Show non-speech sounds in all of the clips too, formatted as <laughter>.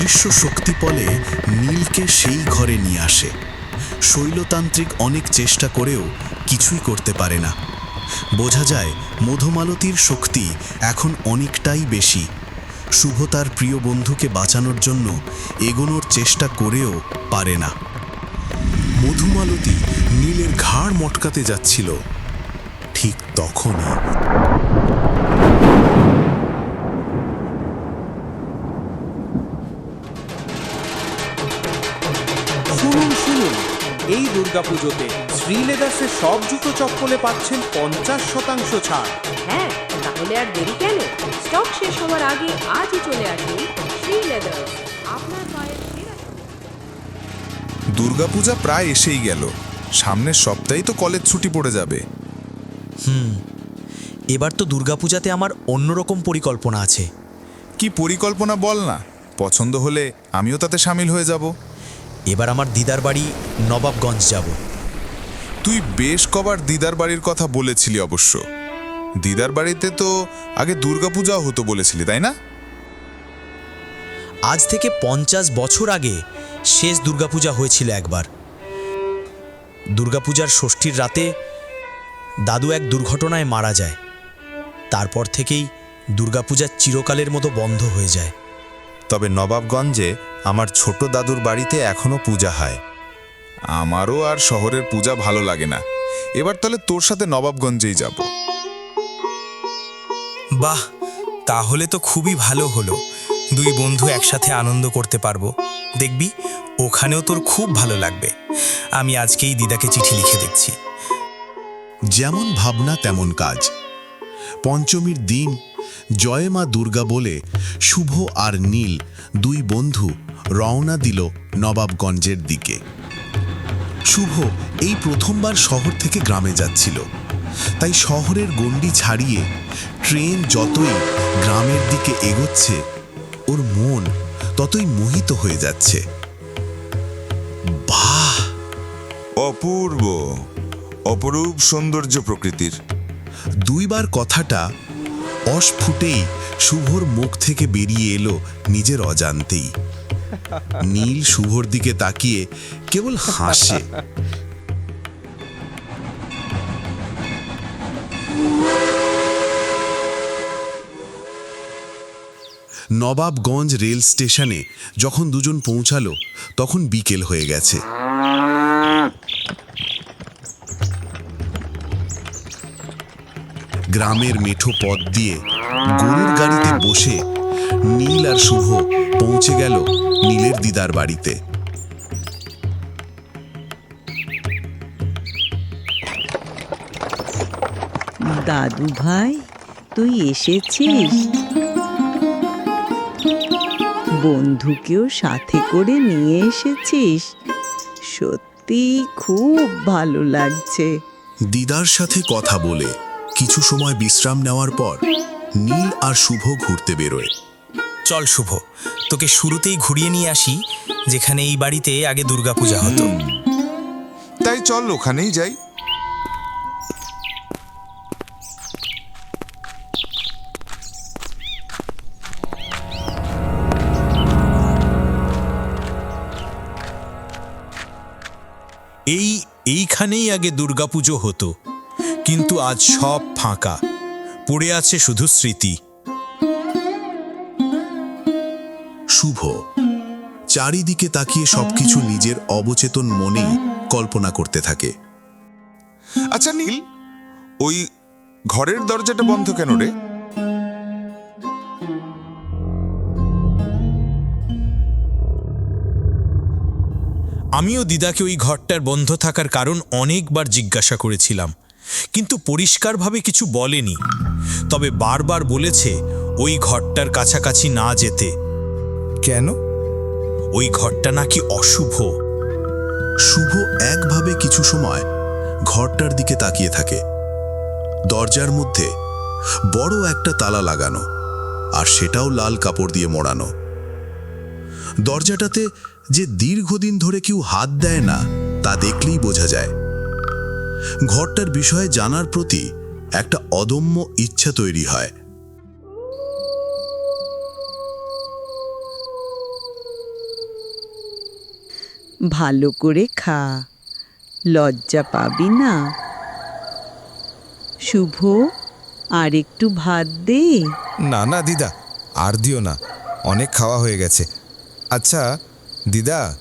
অদৃশ্য শক্তিপলে নীলকে সেই ঘরে নিয়ে আসে। শৈলতান্ত্রিক অনেক চেষ্টা করেও কিছুই করতে পারে না। বোঝা যায় মধুমালতীর শক্তি এখন অনেকটাই বেশি। শুভ তার প্রিয় বন্ধুকে বাঁচানোর জন্য এগোনোর চেষ্টা করেও পারে না। মধুমালতী নীলের ঘাড় মটকাতে যাচ্ছিল। ঠিক তখনই এই দুর্গাপুজোতে শ্রীলেদার্সের সব জুতো চপ্পলে পাচ্ছেন পঞ্চাশ শতাংশ ছাড়। হ্যাঁ তাহলে আর দেরি কেন? স্টক শেষ হওয়ার আগে আজই চলে আসুন শ্রী লেদার্স আপনার পায়ের সেরা দুর্গাপূজা প্রায় এসেই গেল। সামনের সপ্তাহেই তো কলেজ ছুটি পড়ে যাবে। হুম এবার তো দুর্গাপূজাতে আমার অন্যরকম পরিকল্পনা আছে। কি পরিকল্পনা বল না। পছন্দ হলে আমিও তাতে সামিল হয়ে যাব। এবার আমার দিদার বাড়ি নবাবগঞ্জ যাব। তুই বেশ কবার দিদার বাড়ির কথা বলেছিলি অবশ্য। দিদার বাড়িতে তো আগে দুর্গাপূজাও হতো বলেছিলি তাই না? আজ থেকে পঞ্চাশ বছর আগে শেষ দুর্গাপূজা হয়েছিল একবার। দুর্গাপূজার ষষ্ঠীর রাতে দাদু এক দুর্ঘটনায় মারা যায়। তারপর থেকেই দুর্গাপূজা চিরকালের মতো বন্ধ হয়ে যায়। তবে নবাবগঞ্জে আমার ছোট দাদুর বাড়িতে এখনও পূজা হয়। আমারও আর শহরের পূজা ভালো লাগে না। এবার তাহলে তোর সাথে নবাবগঞ্জেই যাব। বাহ তাহলে তো খুবই ভালো হলো। দুই বন্ধু একসাথে আনন্দ করতে পারব। দেখবি ওখানেও তোর খুব ভালো লাগবে। আমি আজকেই দিদাকে চিঠি লিখে দেখছি। যেমন ভাবনা তেমন কাজ। পঞ্চমীর দিন জয় মা দুর্গা বলে শুভ আর নীল দুই বন্ধু রওনা দিল নবাবগঞ্জের দিকে। শুভ এই প্রথমবার শহর থেকে গ্রামে যাচ্ছিল। তাই শহরের গণ্ডি ছাড়িয়ে ট্রেন যতই গ্রামের দিকে এগোচ্ছে ওর মন ততই মোহিত হয়ে যাচ্ছে। বাহ! অপূর্ব অপরূপ সৌন্দর্য প্রকৃতির। দুইবার কথাটা অস্ফুটেই শুভর মুখ থেকে বেরিয়ে এলো নিজের অজান্তেই। নীল শুভর দিকে তাকিয়ে কেবল হাসে। নবাবগঞ্জ রেল স্টেশনে যখন দুজন পৌঁছালো, তখন বিকেল হয়ে গেছে। গ্রামের মেঠো পথ দিয়ে গরুর গাড়িতে বসে নীল আর শুভ পৌঁছে গেল নীলের দিদার বাড়িতে। দাদু ভাই তুই এসেছিস? বন্ধুকেও সাথে করে নিয়ে এসেছিস। সত্যি খুব ভালো লাগছে। দিদার সাথে কথা বলে কিছু সময় বিশ্রাম নেওয়ার পর নীল আর শুভ ঘুরতে বেরোয়। চল শুভ তোকে শুরুতেই ঘুরিয়ে নিয়ে আসি যেখানে এই বাড়িতে আগে দুর্গাপূজা হতো। তাই চল ওখানেই যাই। এই এইখানেই আগে দুর্গাপুজো হতো। কিন্তু আজ সব ফাঁকা। পড়ে আছে শুধু স্মৃতি। শুভ। চারিদিকে তাকিয়ে সবকিছু নিজের অবচেতন মনেই কল্পনা করতে থাকে। আচ্ছা নীল ওই ঘরের দরজাটা বন্ধ কেন রে? আমিও দিদাকে ওই ঘরটার বন্ধ থাকার কারণ অনেকবার জিজ্ঞাসা করেছিলাম। কিন্তু পরিষ্কারভাবে কিছু বলেনি। তবে বারবার বলেছে ওই ঘরটার কাছাকাছি না যেতে। কেন? ওই ঘরটা নাকি অশুভ। শুভ একভাবে কিছু সময় ঘরটার দিকে তাকিয়ে থাকে। দরজার মধ্যে বড় একটা তালা লাগানো আর সেটাও লাল কাপড় দিয়ে মোড়ানো। দরজাটাতে যে দীর্ঘদিন ধরে কেউ হাত দেয় না তা দেখলেই বোঝা যায়। ঘরটার বিষয়ে জানার প্রতি একটা অদম্য ইচ্ছা তৈরি হয়। ভালো করে খা। লজ্জা পাবি না। শুভ আর একটু ভাত দে। না না দিদা আর দিও না। অনেক খাওয়া হয়ে গেছে। আচ্ছা দিদা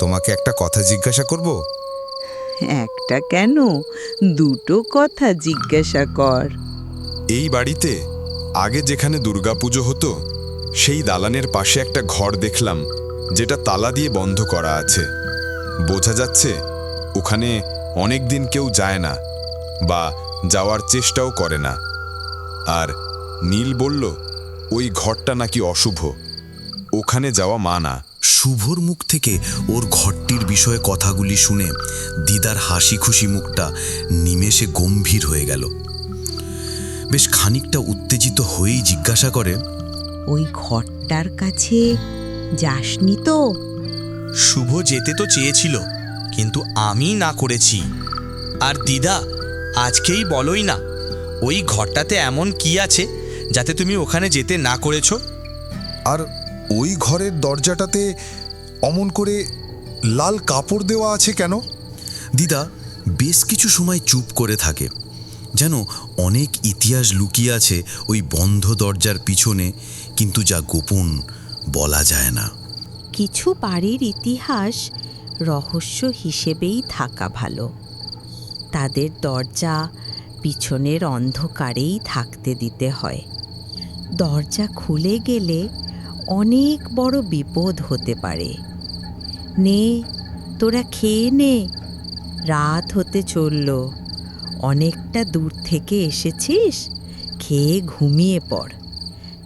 তোমাকে একটা কথা জিজ্ঞাসা করব? একটা কেন? দুটো কথা জিজ্ঞাসা কর। এই বাড়িতে আগে যেখানে দুর্গাপুজো হতো, সেই দালানের পাশে একটা ঘর দেখলাম, যেটা তালা দিয়ে বন্ধ করা আছে। বোঝা যাচ্ছে, ওখানে অনেক দিন কেউ যায় না, বা যাওয়ার চেষ্টাও করে না। আর নীল বলল, ওই ঘরটা নাকি অশুভ। ওখানে যাওয়া মানা। শুভর মুখ থেকে ওর ঘরটির বিষয়ে কথাগুলি শুনে দিদার হাসি খুশি মুখটা নিমেষে গম্ভীর হয়ে গেল। বেশ খানিকটা উত্তেজিত হয়েই জিজ্ঞাসা করে ওই ঘরটার কাছে যাসনি তো? শুভ যেতে তো চেয়েছিল কিন্তু আমি না করেছি। আর দিদা আজকেই বলোই না ওই ঘরটাতে এমন কি আছে যাতে তুমি ওখানে যেতে না করেছ? আর ওই ঘরের দরজাটাতে অমন করে লাল কাপড় দেওয়া আছে কেন? দিদা বেশ কিছু সময় চুপ করে থাকে। যেন অনেক ইতিহাস লুকিয়ে আছে ওই বন্ধ দরজার পিছনে কিন্তু যা গোপন বলা যায় না। কিছু বাড়ির ইতিহাস রহস্য হিসেবেই থাকা ভালো। তাদের দরজা পিছনের অন্ধকারেই থাকতে দিতে হয়। দরজা খুলে গেলে অনেক বড় বিপদ হতে পারে। নে, তোরা খেয়ে নে। রাত হতে চলল। অনেকটা দূর থেকে এসেছিস? খেয়ে ঘুমিয়ে পড়।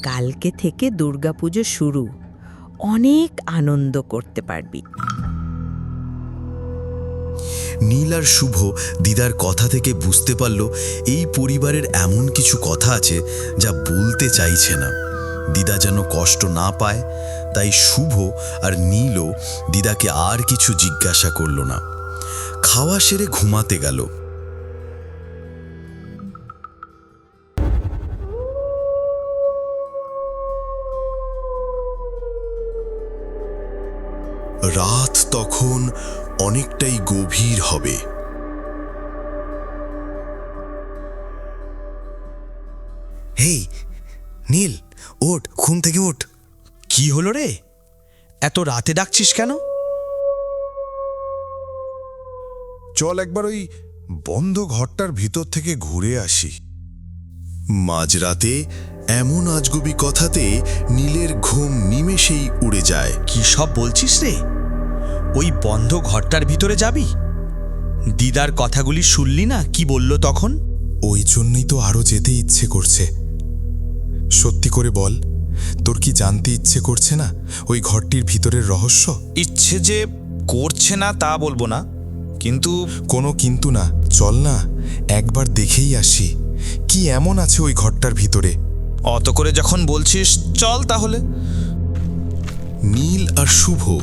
কালকে থেকে দুর্গাপুজো শুরু। অনেক আনন্দ করতে পারবি। নীল আর শুভ দিদার কথা থেকে বুঝতে পারল এই পরিবারের এমন কিছু কথা আছে যা বলতে চাইছে না। দিদা যেন কষ্ট না পায়, তাই শুভ আর নীলও দিদাকে আর কিছু জিজ্ঞাসা করল না। খাওয়া সেরে ঘুমাতে গেল। রাত তখন অনেকটাই গভীর হবে। ঘুম থেকে ওঠ কি হলো রে? এত রাতে ডাকছিস কেন? চল একবার ওই বন্ধ ঘরটার ভিতর থেকে ঘুরে আসি। মাঝরাতে এমন আজগুবি কথাতে নীলের ঘুম নিমেষেই উড়ে যায়। কি সব বলছিস রে? ওই বন্ধ ঘরটার ভিতরে যাবি? দিদার কথাগুলি শুনলি না? কি বলল তখন? ওই জন্যই তো আরও যেতে ইচ্ছে করছে। সত্যি করে বল তোর কি জানতে ইচ্ছে করছে না ওই ঘরটির ভিতরের রহস্য? ইচ্ছে যে করছে না তা বলব না কিন্তু কোনো কিন্তু না। চল না একবার দেখেই আসি। কি এমন আছে ওই ঘরটার ভিতরে? অত করে যখন বলছিস চল তাহলে। নীল আর শুভ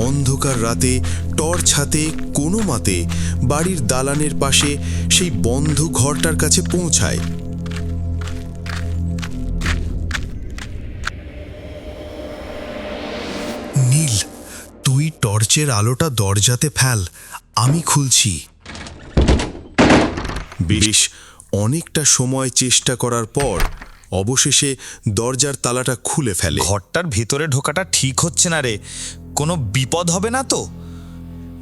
অন্ধকার রাতে টর্চ হাতে কোনো মতে বাড়ির দালানের পাশে সেই বন্ধ ঘরটার কাছে পৌঁছায়। টর্চের আলোটা দরজাতে ফেল আমি খুলছি। বেশ অনেকটা সময় চেষ্টা করার পর অবশেষে দরজার তালাটা খুলে ফেলে। ঘরটার ভেতরে ঢোকাটা ঠিক হচ্ছে না রে। কোনো বিপদ হবে না তো?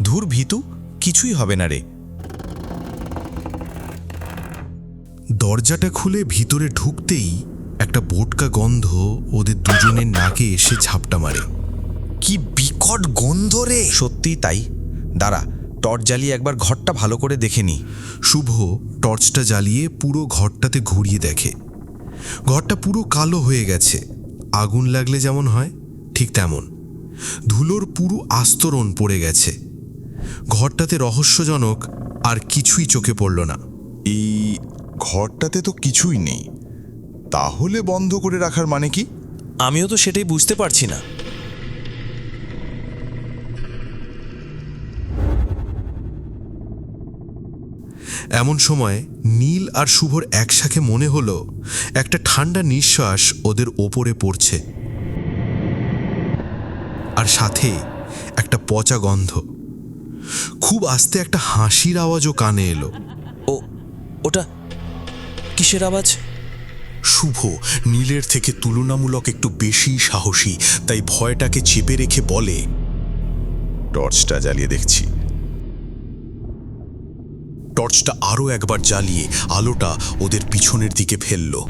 ধুর ভিতু কিছুই হবে না রে। দরজাটা খুলে ভিতরে ঢুকতেই একটা বোটকা গন্ধ ওদের দুজনের নাকে এসে ঝাপটা মারে। বিকট গন্ধ রে। সত্যি তাই। দাঁড়া টর্চ জ্বালিয়ে একবার ঘরটা ভালো করে দেখে নি। শুভ টর্চটা জ্বালিয়ে পুরো ঘরটাতে ঘুরিয়ে দেখে। ঘরটা পুরো কালো হয়ে গেছে। আগুন লাগলে যেমন হয় ঠিক তেমন। ধুলোর পুরো আস্তরণ পড়ে গেছে। ঘরটাতে রহস্যজনক আর কিছুই চোখে পড়ল না। এই ঘরটাতে তো কিছুই নেই। তাহলে বন্ধ করে রাখার মানে কি? আমিও তো সেটাই বুঝতে পারছি না। এমন সময় নীল আর শুভর একসাথে মনে হলো একটা ঠান্ডা নিঃশ্বাস ওদের ওপরে পড়ছে। আর সাথে একটা পচা গন্ধ। খুব আস্তে একটা হাসির আওয়াজও কানে এলো। ও ওটা কিসের আওয়াজ? শুভ নীলের থেকে তুলনামূলক একটু বেশি সাহসী তাই ভয়টাকে চেপে রেখে বলে টর্চটা জ্বালিয়ে দেখছি। টর্চটা আরও একবার জ্বালিয়ে আলোটা ওদের পিছনের দিকে ফেলল।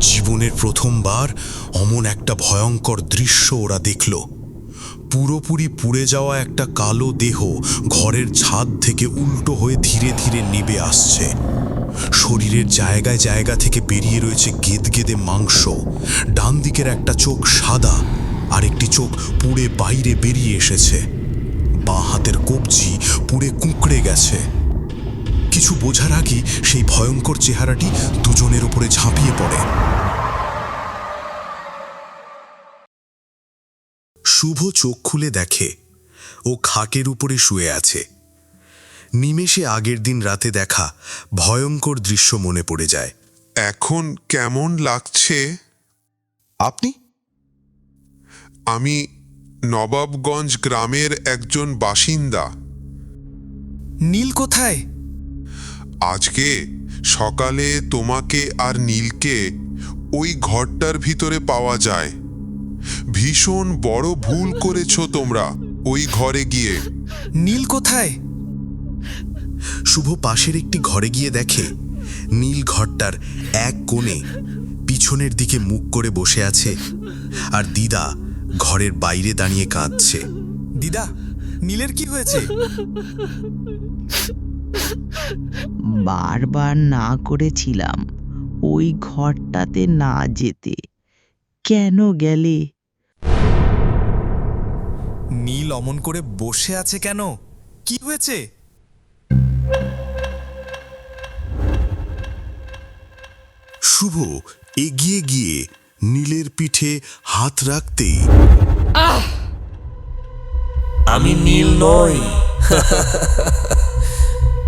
জীবনের প্রথমবার অমন একটা ভয়ঙ্কর দৃশ্য ওরা দেখল। পুরোপুরি পুড়ে যাওয়া একটা কালো দেহ ঘরের ছাদ থেকে উল্টো হয়ে ধীরে ধীরে নেবে আসছে। শরীরের জায়গায় জায়গা থেকে বেরিয়ে রয়েছে গেদগেদে মাংস। ডান দিকের একটা চোখ সাদা আর একটি চোখ পুড়ে বাইরে বেরিয়ে এসেছে। বাঁ হাতের কবজি পুড়ে কুঁকড়ে গেছে। কিছু বোঝার আগে সেই ভয়ঙ্কর চেহারাটি দুজনের উপরে ঝাঁপিয়ে পড়ে। শুভ চোখ খুলে দেখে। ও খাকের উপরে শুয়ে আছে। নিমেষে আগের দিন রাতে দেখা ভয়ঙ্কর দৃশ্য মনে পড়ে যায়। এখন কেমন লাগছে? আপনি? আমি নবাবগঞ্জ গ্রামের একজন বাসিন্দা। নীল কোথায়? আজকে সকালে তোমাকে আর নীলকে ওই ঘরটার ভিতরে পাওয়া যায়। ভীষণ বড় ভুল করেছ তোমরা ওই ঘরে গিয়ে। নীল কোথায়? শুভ পাশের একটি ঘরে গিয়ে দেখে নীল ঘরটার এক কোণে পিছনের দিকে মুখ করে বসে আছে আর দিদা ঘরের বাইরে দাঁড়িয়ে কাঁদছে। দিদা, নীলের কি হয়েছে? বারবার না করেছিলাম ওই ঘরটাতে না যেতে। কেন গেলে? নীল অমন করে বসে আছে কেন? কি হয়েছে? শুভ এগিয়ে গিয়ে নীলের পিঠে হাত রাখতেই আমি নীল নই। <laughs>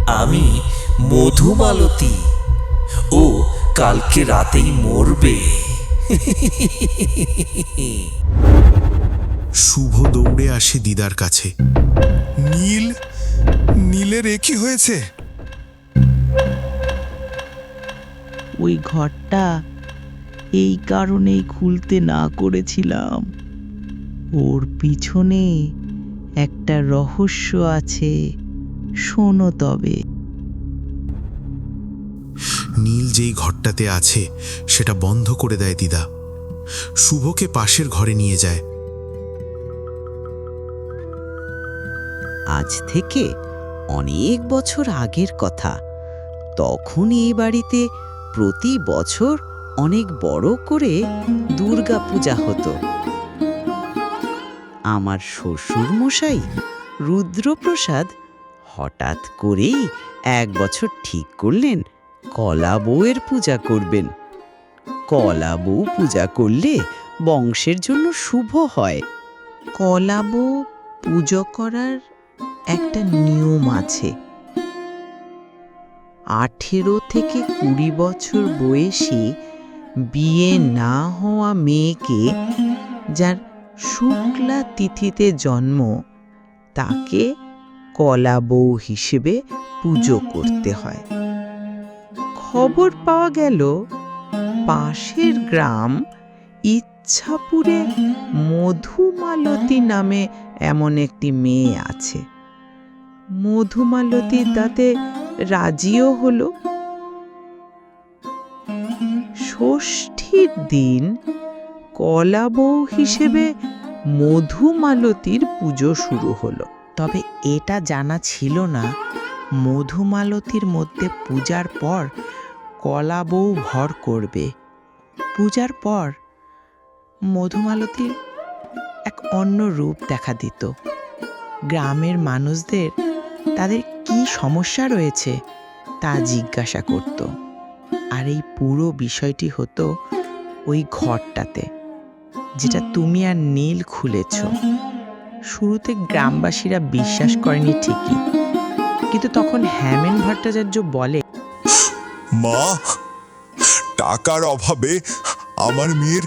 আমি মধুমালতী। ও কালকে রাতেই মরবে। শুভ দৌড়ে আসে দিদার কাছে। নীল নীলের এ কি হয়েছে? ওই ঘরটা এই কারণেই খুলতে না করেছিলাম। ওর পিছনে একটা রহস্য আছে। শোনো তবে। নীল যেই ঘরটাতে আছে সেটা বন্ধ করে দেয় দিদা। শুভকে পাশের ঘরে নিয়ে যায়। আজ থেকে অনেক বছর আগের কথা। তখন এই বাড়িতে প্রতি বছর অনেক বড় করে দুর্গা পূজা হতো। আমার শ্বশুর মশাই রুদ্রপ্রসাদ হঠাৎ করেই এক বছর ঠিক করলেন, কলা বউয়ের পূজা করবেন। কলা বউ পূজা করলে বংশের জন্য শুভ হয়। কলা বউ পুজো করার একটা নিয়ম আছে। আঠেরো থেকে কুড়ি বছর বয়সে বিয়ে না হওয়া মেয়েকে যার শুক্লা তিথিতে জন্ম, তাকে কলা বউ হিসেবে পুজো করতে হয়। খবর পাওয়া গেল, পাশের গ্রাম ইচ্ছাপুরে মধুমালতী নামে এমন একটি মেয়ে আছে। মধুমালতী তাতে রাজিও হলো। ষষ্ঠীর দিন কলা বউ হিসেবে মধুমালতীর পুজো শুরু হলো। তবে এটা জানা ছিল না। মধুমালতীর মধ্যে পূজার পর কলা বউ ভর করবে। পূজার পর মধুমালতীর এক অন্য রূপ দেখা দিত। গ্রামের মানুষদের তাদের কি সমস্যা রয়েছে তা জিজ্ঞাসা করত। আর এই পুরো বিষয়টি হতো ওই ঘরটাতে, যেটা তুমি আর নীল খুলেছ। শুরুতে গ্রামবাসীরা বিশ্বাস করেনি ঠিকই। কিন্তু তখন হ্যামেন ভট্টাচার্য বলে মা টাকার অভাবে আমার মেয়ের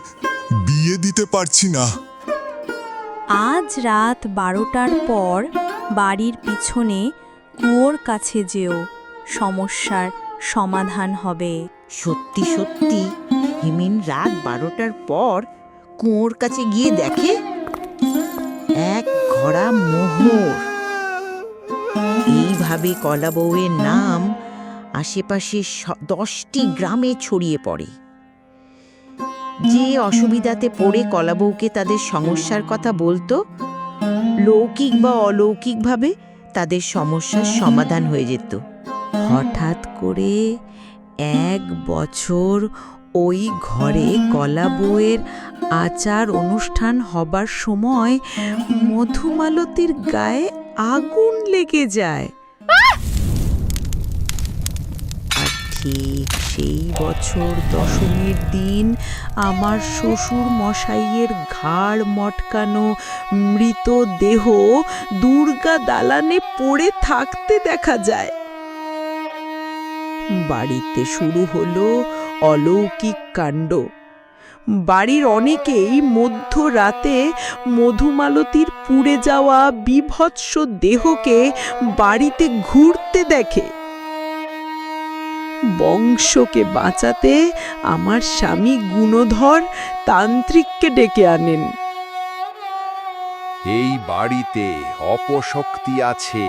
বিয়ে দিতে পারছি না। আজ রাত বারোটার পর বাড়ির পিছনে কুয়োর কাছে যেও সমস্যার সমাধান হবে। সত্যি সত্যি হিমিন রাত বারোটার পর কুয়োর কাছে গিয়ে দেখে ঘোড়া মোহর। এইভাবে কলা বউয়ের নাম আশেপাশে দশটি গ্রামে ছড়িয়ে পড়ে। যে অসুবিধাতে পড়ে কলাবউকে তাদের সমস্যার কথা বলতো, লৌকিক বা অলৌকিকভাবে তাদের সমস্যার সমাধান হয়ে যেত। হঠাৎ করে এক বছর ওই ঘরে গলা বউয়ের আচার অনুষ্ঠান হবার সময় মধুমালতীর গায়ে আগুন লেগে যায়। ঠিক সেই বছর দশমীর দিন আমার শ্বশুর মশাইয়ের ঘাড় মটকানো মৃত দেহ দুর্গা দালানে পড়ে থাকতে দেখা যায়। বাড়িতে শুরু হলো অলৌকিক কাণ্ড। বাড়ির অনেকেই মধ্যরাতে মধুমালতীর পুড়ে যাওয়া বিভৎস দেহকে বাড়িতে ঘুরতে দেখে। বংশকে বাঁচাতে আমার স্বামী গুণধর তান্ত্রিককে ডেকে আনেন। এই বাড়িতে অপশক্তি আছে,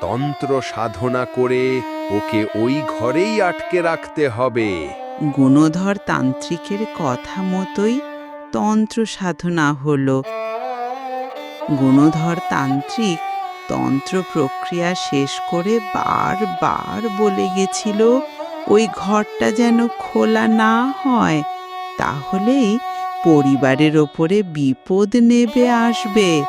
তন্ত্র সাধনা করে ওকে ওই ঘরেই আটকে রাখতে হবে। গুণধর তান্ত্রিকের কথা মতোই তন্ত্র সাধনা হলো। গুণধর তান্ত্রিক তন্ত্র প্রক্রিয়া শেষ করে বারবার বলে গেছিল, ওই ঘরটা যেন খোলা না হয়, তাহলেই পরিবারের ওপরে বিপদ নেবে আসবে।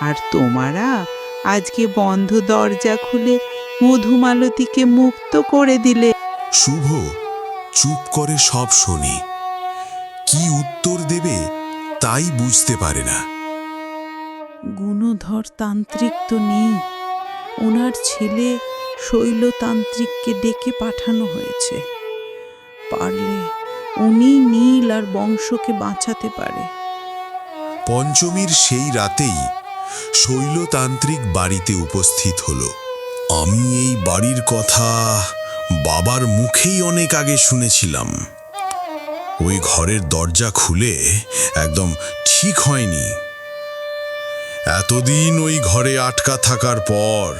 আর তোমারা আজকে বন্ধ দরজা খুলে মধুমালতীকে মুক্ত করে দিলে। শুভ চুপ করে সব শোনে। কি উত্তর দেবে তাই বুঝতে পারে না। গুণধর তান্ত্রিক তো নেই। ওনার ছেলে শৈলতান্ত্রিককে ডেকে পাঠানো হয়েছে। পারলে উনি নীল আর বংশকে বাঁচাতে পারে। পঞ্চমীর সেই রাতেই শৈলতান্ত্রিক বাড়িতে উপস্থিত হলো। আমি এই বাড়ির কথা বাবার মুখেই অনেক আগে শুনেছিলাম। ওই ঘরের দরজা খুলে একদম ঠিক হয়নি। এতদিন ওই ঘরে আটকা থাকার পর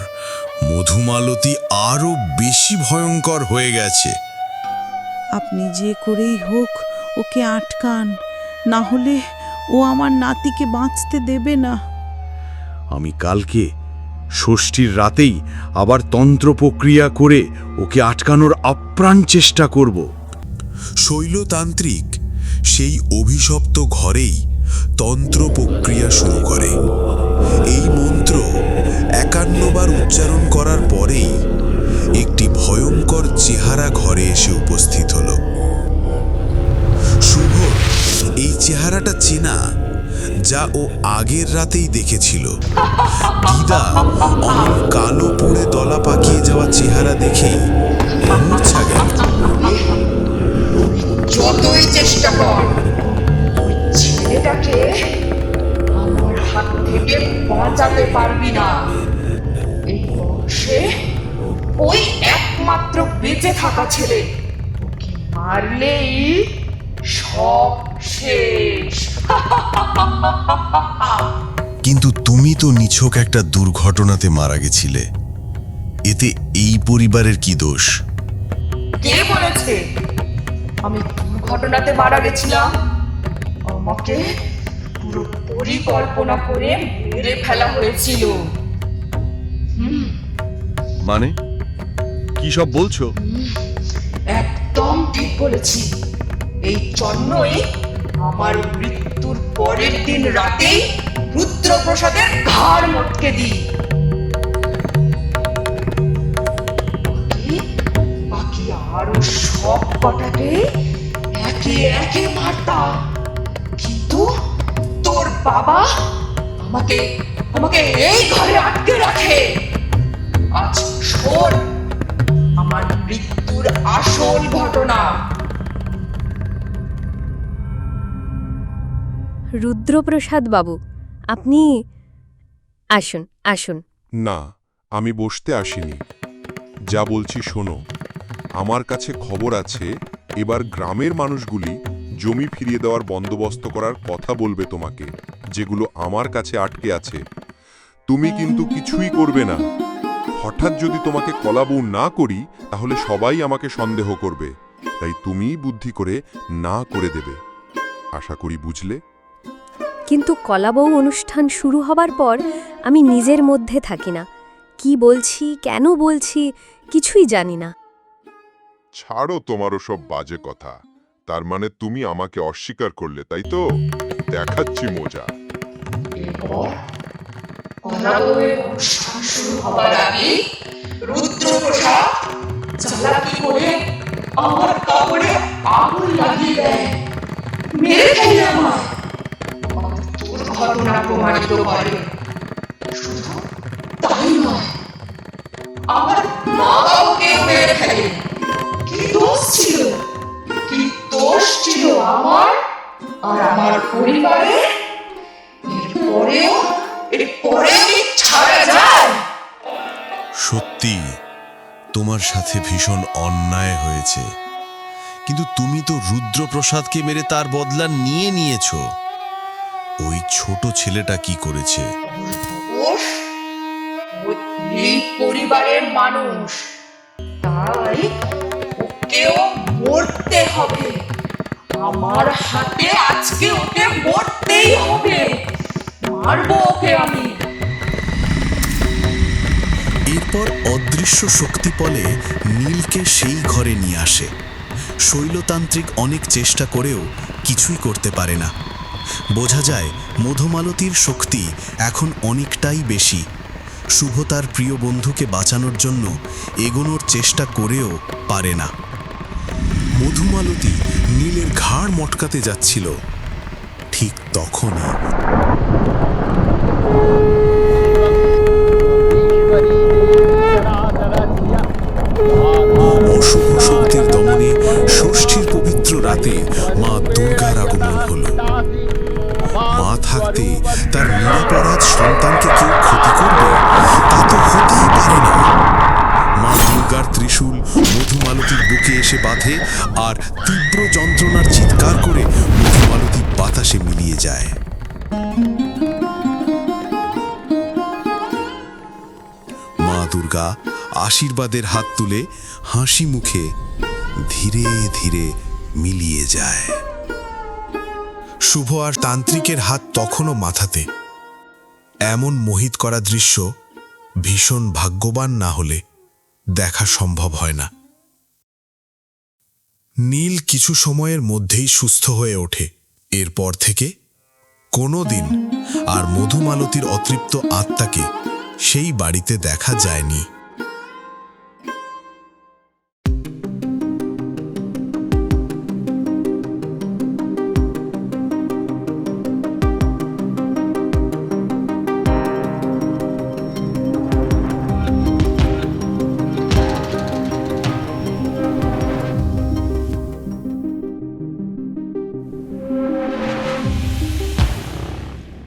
মধুমালতী আরও বেশি ভয়ঙ্কর হয়ে গেছে। আপনি যে করেই হোক ওকে আটকান না হলে ও আমার নাতিকে বাঁচতে দেবে না। আমি কালকে ষষ্ঠীর রাতেই আবার তন্ত্র প্রক্রিয়া করে ওকে আটকানোর আপ্রাণ চেষ্টা করব। শৈলতান্ত্রিক সেই অভিশপ্ত ঘরেই তন্ত্র প্রক্রিয়া শুরু করে। এই মন্ত্র একান্নবার উচ্চারণ করার পরেই একটি ভয়ঙ্কর চেহারা ঘরে এসে উপস্থিত হল। শুভ, এই চেহারাটা চেনা যা ও আগের রাতেই দেখেছিল। দিদা অমন কালো পড়ে দলা পাকিয়ে যাওয়া চেহারা দেখেই মূর্ছা গেল যতই চেষ্টা কর ছেলেটাকে আমার হাত থেকে বাঁচাতে পারবি না। এই বংশে ওই একমাত্র বেঁচে থাকা ছেলে, ওকে মারলেই সব শেষ। <laughs> কিন্তু তুমি তো নিছক একটা দুর্ঘটনাতে মারা গেছিলে। এতে এই পরিবারের কি দোষ? কে বলেছে আমি দুর্ঘটনাতে মারা গেছিলাম? আমাকে পুরো পরিকল্পনা করে মেরে ফেলা হয়েছিল। হুম। মানে? কি সব বলছো? একদম ঠিক বলেছি। এই জন্যই আমার মৃত্যুর পরের দিন রাতেই রুদ্রপ্রসাদের ঘাড় মটকে দিই। বাকি আরও সব কটাকে একে একে মারতাম কিন্তু তোর বাবা আমাকে আমাকে এই ঘরে আটকে রাখে। আজ শোন, আমার মৃত্যুর আসল ঘটনা। রুদ্রপ্রসাদ বাবু আপনি আসুন আসুন। না, আমি বসতে আসিনি। যা বলছি শোনো। আমার কাছে খবর আছে, এবার গ্রামের মানুষগুলি জমি ফিরিয়ে দেওয়ার বন্দোবস্ত করার কথা বলবে তোমাকে, যেগুলো আমার কাছে আটকে আছে। তুমি কিন্তু কিছুই করবে না। হঠাৎ যদি তোমাকে কলাবউ না করি, তাহলে সবাই আমাকে সন্দেহ করবে। তাই তুমিই বুদ্ধি করে না করে দেবে। আশা করি বুঝলে? কিন্তু কলাবউ অনুষ্ঠান শুরু হবার পর আমি নিজের মধ্যে থাকি না। কি বলছি কেন বলছি কিছুই জানি না। ছাড়ো তোমারও সব বাজে কথা। তার মানে তুমি আমাকে অস্বীকার করলে তাই তো? দেখাচ্ছি মজা। শুরু হবার আগে রুদ্রপ্রসাদ চালাকি করে আমার কাপড়ে আগুন লাগিয়ে দেয়। মেরে ফেলে আমার দুর্ঘটনা প্রমাণিত করে। শুধু তাই নয়। আমার মা বাবাকে মেরে ফেলে। কি দোষ ছিল? কি দোষ ছিল আমার আর আমার পরিবারে এরপরেও এরপরেও ছাড়া যায়? সত্যি, তোমার সাথে ভীষণ অন্যায় হয়েছে। কিন্তু তুমি তো রুদ্রপ্রসাদকে মেরে তার বদলা নিয়ে নিয়েছ। ওই ছোট ছেলেটা কি করেছে? পরিবারের মানুষ। তাই ওকেও মরতে হবে। আমার হাতে আজকে ওকে মরতেই হবে। মারবো ওকে আমি। এরপর অদৃশ্য শক্তিপলে নীলকে সেই ঘরে নিয়ে আসে। শৈলতান্ত্রিক অনেক চেষ্টা করেও কিছুই করতে পারে না। বোঝা যায় মধুমালতীর শক্তি এখন অনেকটাই বেশি। শুভ তার প্রিয় বন্ধুকে বাঁচানোর জন্য এগোনোর চেষ্টা করেও পারে না। মধুমালতী নীলের ঘাড় মটকাতে যাচ্ছিল। ঠিক তখনই এসে বাঁধে আর তীব্র যন্ত্রণার চিৎকার করে মধুমালতী বাতাসে মিলিয়ে যায়। মা দুর্গা আশীর্বাদের হাত তুলে হাসি মুখে ধীরে ধীরে মিলিয়ে যায়। শুভ আর তান্ত্রিকের হাত তখনও মাথাতে। এমন মোহিত করা দৃশ্য ভীষণ ভাগ্যবান না হলে দেখা সম্ভব হয় না। নীল কিছু সময়ের মধ্যেই সুস্থ হয়ে ওঠে। এরপর থেকে কোনো দিন আর মধুমালতির অতৃপ্ত আত্মাকে সেই বাড়িতে দেখা যায়নি।